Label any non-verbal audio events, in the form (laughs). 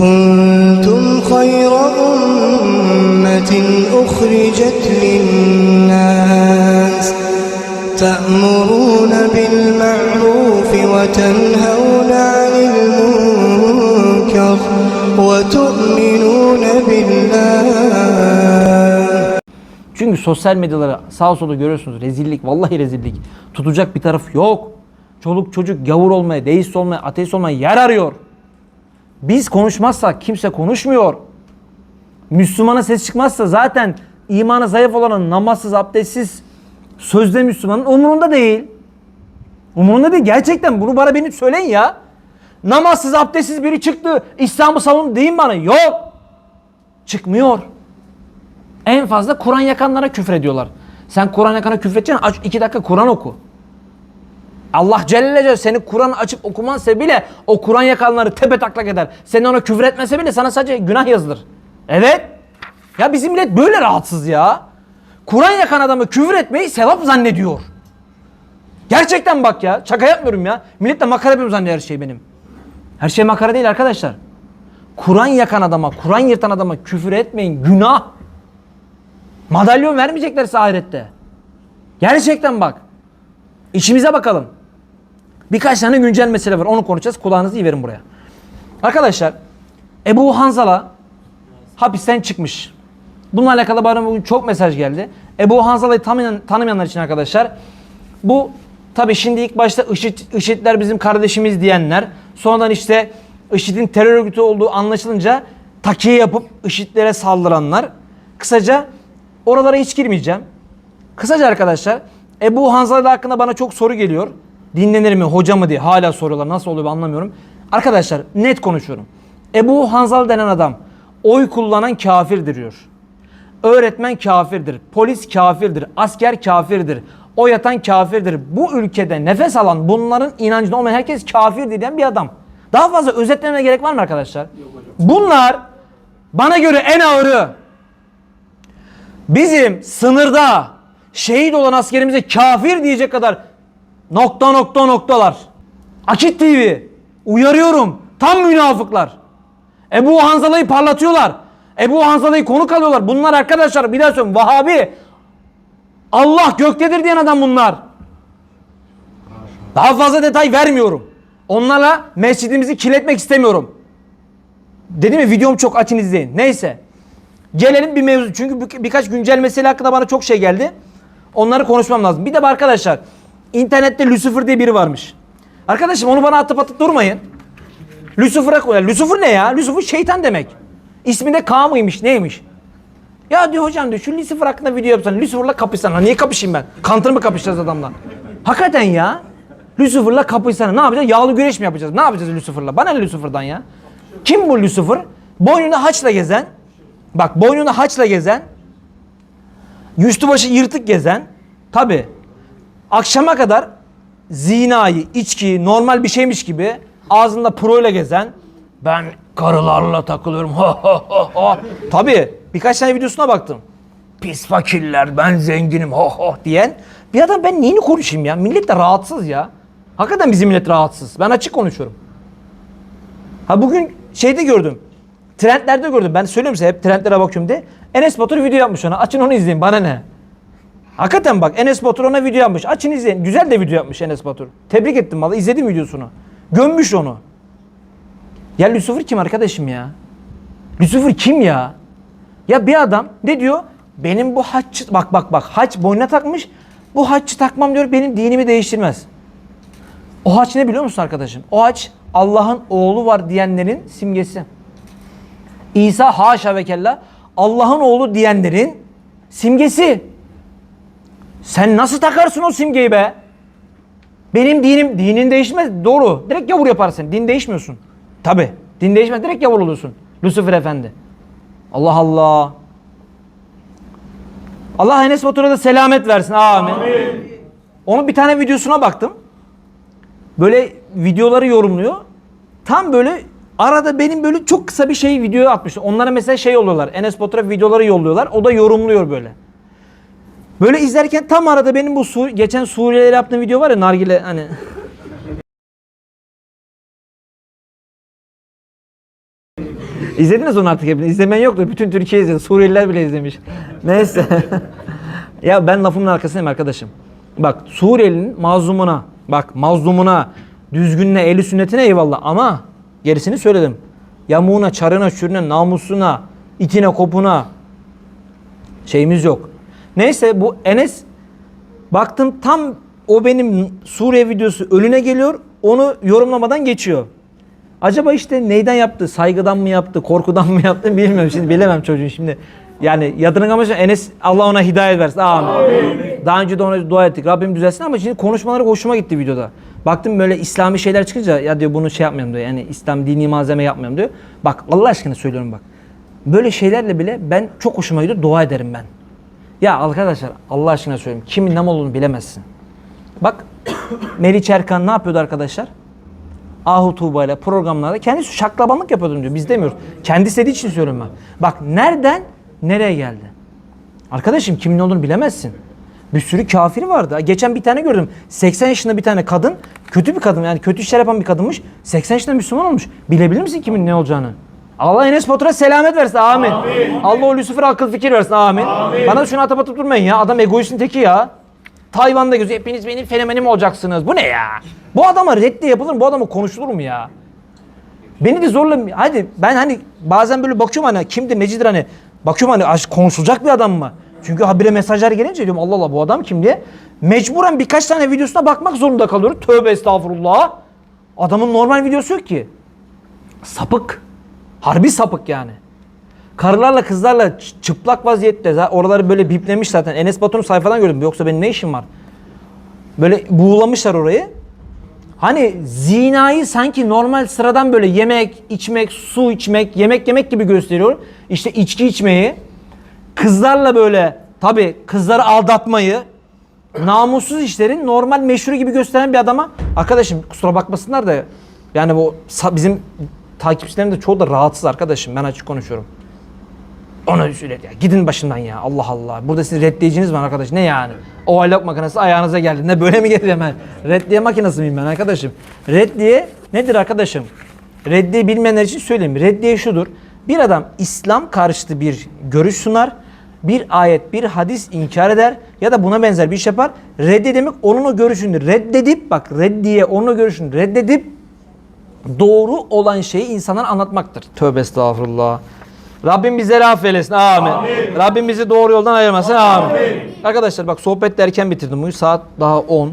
كنتم خير أمة أخرجت للناس تأمرون بالمعروف وتنهون عن المنكر وتؤمنون بالله Çünkü sosyal medyaları sağ sola görüyorsunuz. Rezillik, vallahi rezillik. Tutacak bir taraf yok. Çoluk çocuk gavur olmaya, deist olmaya, ateist olmaya yer arıyor. Biz konuşmazsak kimse konuşmuyor. Müslümana ses çıkmazsa zaten imanı zayıf olanın namazsız, abdestsiz, sözde Müslümanın umurunda değil. Umurunda değil. Gerçekten bunu bana beni söyleyin ya. Namazsız, abdestsiz biri çıktı. İslam'ı savun deyin bana. Yok. Çıkmıyor. En fazla Kur'an yakanlara küfür ediyorlar. Sen Kur'an yakana küfür edeceksin aç iki dakika Kur'an oku. Allah Celle Celle seni Kur'an açıp okumansa bile o Kur'an yakanları tepe taklak eder. Seni ona küfür etmese bile sana sadece günah yazılır. Evet. Ya bizim millet böyle rahatsız ya. Kur'an yakan adamı küfür etmeyi sevap zannediyor. Gerçekten bak ya. Şaka yapmıyorum ya. Millet de makara yapıyorum zannediyor her şey benim. Her şey makara değil arkadaşlar. Kur'an yakan adama, Kur'an yırtan adama küfür etmeyin. Günah. Madalyon vermeyecekler size ahirette. Gerçekten bak. İşimize bakalım. Birkaç tane güncel mesele var. Onu konuşacağız. Kulağınızı iyi verin buraya. Arkadaşlar Ebu Hanzala hapisten çıkmış. Bununla alakalı bana bugün çok mesaj geldi. Ebu Hanzala'yı tanımayan, tanımayanlar için arkadaşlar bu tabi şimdi ilk başta IŞİD, IŞİD'ler bizim kardeşimiz diyenler sonradan işte IŞİD'in terör örgütü olduğu anlaşılınca takiye yapıp IŞİD'lere saldıranlar kısaca oralara hiç girmeyeceğim. Kısaca arkadaşlar Ebu Hanzala hakkında bana çok soru geliyor. Dinlenir mi hoca mı diye hala soruyorlar. Nasıl oluyor ben anlamıyorum. Arkadaşlar net konuşuyorum. Ebu Hanzal denen adam oy kullanan kafirdir diyor. Öğretmen kafirdir, polis kafirdir, asker kafirdir, o yatan kafirdir. Bu ülkede nefes alan bunların inancında olmayan herkes kafir diyen bir adam. Daha fazla özetlemeye gerek var mı arkadaşlar? Bunlar bana göre en ağırı. Bizim sınırda şehit olan askerimize kafir diyecek kadar nokta nokta noktalar. Akit TV uyarıyorum tam münafıklar. Ebu Hanzala'yı parlatıyorlar. Ebu Hanzala'yı konuk alıyorlar. Bunlar arkadaşlar bir daha söylüyorum Vahabi Allah göktedir diyen adam bunlar. Daha fazla detay vermiyorum. Onlarla mescidimizi kirletmek istemiyorum. Dedim ya videom çok açın izleyin. Neyse. Gelelim bir mevzu. Çünkü bir- birkaç güncel mesele hakkında bana çok şey geldi. Onları konuşmam lazım. Bir de arkadaşlar internette Lucifer diye biri varmış. Arkadaşım onu bana atıp atıp durmayın. Lucifer'a koyar. Lucifer ne ya? Lucifer şeytan demek. İsminde K mıymış neymiş? Ya diyor hocam diyor şu Lucifer hakkında video yapsan Lucifer'la kapışsana. Niye kapışayım ben? Counter mı kapışacağız adamla? Hakikaten ya. Lucifer'la kapışsana. Ne yapacağız? Yağlı güreş mi yapacağız? Ne yapacağız Lucifer'la? Bana ne Lucifer'dan ya? Kim bu Lucifer? Boynunda haçla gezen. Bak boynunda haçla gezen. Üstü başı yırtık gezen. Tabi. Akşama kadar zinayı, içkiyi normal bir şeymiş gibi ağzında proyla gezen. Ben karılarla takılıyorum. (laughs) Ha ha ha ha. Tabi birkaç tane videosuna baktım. Pis fakirler ben zenginim ho ho diyen. Bir adam ben neyini konuşayım ya? Millet de rahatsız ya. Hakikaten bizim millet rahatsız. Ben açık konuşuyorum. Ha bugün şeyde gördüm. Trendlerde gördüm. Ben söylüyorum size hep trendlere bakıyorum diye. Enes Batur video yapmış ona. Açın onu izleyin. Bana ne? Hakikaten bak Enes Batur ona video yapmış. Açın izleyin. Güzel de video yapmış Enes Batur. Tebrik ettim valla. İzledim videosunu. Gömmüş onu. Ya Lucifer kim arkadaşım ya? Lucifer kim ya? Ya bir adam ne diyor? Benim bu haç bak bak bak haç boynuna takmış. Bu haçı takmam diyor benim dinimi değiştirmez. O haç ne biliyor musun arkadaşım? O haç Allah'ın oğlu var diyenlerin simgesi. İsa haşa ve kella Allah'ın oğlu diyenlerin simgesi. Sen nasıl takarsın o simgeyi be? Benim dinim, dinin değişmez. Doğru. Direkt gavur yaparsın. Din değişmiyorsun. Tabi. Din değişmez. Direkt gavur oluyorsun. Lucifer Efendi. Allah Allah. Allah Enes Batur'a da selamet versin. Amin. Onun bir tane videosuna baktım. Böyle videoları yorumluyor. Tam böyle arada benim böyle çok kısa bir şey video atmış. Onlara mesela şey yolluyorlar. Enes Batur'a videoları yolluyorlar. O da yorumluyor böyle. Böyle izlerken tam arada benim bu Sur geçen Suriyelilere yaptığım video var ya nargile hani İzlediniz onu artık hepiniz. İzlemeyen yoktu. Bütün Türkiye izledi. Suriyeliler bile izlemiş. Neyse. (laughs) ya ben lafımın arkasındayım arkadaşım. Bak Suriyelinin mazlumuna, bak mazlumuna, düzgününe, eli sünnetine eyvallah ama gerisini söyledim. Yamuğuna, çarına, çürüne, namusuna, itine, kopuna şeyimiz yok. Neyse bu Enes baktım tam o benim Suriye videosu önüne geliyor. Onu yorumlamadan geçiyor. Acaba işte neyden yaptı? Saygıdan mı yaptı? Korkudan mı yaptı? Bilmiyorum. Şimdi bilemem çocuğun şimdi. Yani yadırgamış Enes Allah ona hidayet versin. Amin. Daha önce de ona dua ettik. Rabbim düzelsin ama şimdi konuşmaları hoşuma gitti videoda. Baktım böyle İslami şeyler çıkınca ya diyor bunu şey yapmayalım diyor. Yani İslam dini malzeme yapmayalım diyor. Bak Allah aşkına söylüyorum bak. Böyle şeylerle bile ben çok hoşuma gidiyor. Dua ederim ben. Ya arkadaşlar Allah aşkına söylüyorum. Kimin ne olduğunu bilemezsin. Bak (coughs) Meriç Erkan ne yapıyordu arkadaşlar? Ahu Tuğba ile programlarda kendisi şaklabanlık yapıyordum diyor. Biz demiyoruz. Kendisi dediği için söylüyorum ben. Bak nereden nereye geldi? Arkadaşım kimin olduğunu bilemezsin. Bir sürü kafir vardı. Geçen bir tane gördüm. 80 yaşında bir tane kadın. Kötü bir kadın yani kötü işler yapan bir kadınmış. 80 yaşında Müslüman olmuş. Bilebilir misin kimin ne olacağını? Allah Enes Batur'a selamet versin. Amin. Allah o Lucifer'a akıl fikir versin. Amin. Bana da şunu atıp atıp durmayın ya. Adam egoistin teki ya. Tayvan'da gözü hepiniz benim fenomenim olacaksınız. Bu ne ya? Bu adama reddi yapılır mı? Bu adama konuşulur mu ya? Beni de zorla hadi ben hani bazen böyle bakıyorum hani kimdir necidir hani bakıyorum hani aş- konuşulacak bir adam mı? Çünkü habire mesajlar gelince diyorum Allah Allah bu adam kim diye. Mecburen birkaç tane videosuna bakmak zorunda kalıyorum. Tövbe estağfurullah. Adamın normal videosu yok ki. Sapık. Harbi sapık yani. Karılarla kızlarla çıplak vaziyette oraları böyle biplemiş zaten. Enes Batur'un sayfadan gördüm. Yoksa benim ne işim var? Böyle buğulamışlar orayı. Hani zinayı sanki normal sıradan böyle yemek, içmek, su içmek, yemek yemek gibi gösteriyor. İşte içki içmeyi, kızlarla böyle tabi kızları aldatmayı, namussuz işlerin normal meşru gibi gösteren bir adama arkadaşım kusura bakmasınlar da yani bu bizim takipçilerim de çoğu da rahatsız arkadaşım ben açık konuşuyorum. Ona söyle ya gidin başından ya Allah Allah. Burada sizin reddiyiciniz var arkadaş ne yani? O aylak makinesi ayağınıza geldi. Ne böyle mi gelir hemen? Reddiye makinesi miyim ben arkadaşım? Reddiye nedir arkadaşım? Reddiye bilmeyenler için söyleyeyim. Reddiye şudur. Bir adam İslam karşıtı bir görüş sunar. Bir ayet, bir hadis inkar eder ya da buna benzer bir iş yapar. Reddiye demek onun o görüşünü reddedip bak reddiye onun o görüşünü reddedip doğru olan şeyi insanlara anlatmaktır. Tövbe estağfurullah. Rabbim bizleri affeylesin. Amin. Rabbim bizi doğru yoldan ayırmasın. Amin. Arkadaşlar bak sohbet erken bitirdim bugün. Saat daha 10.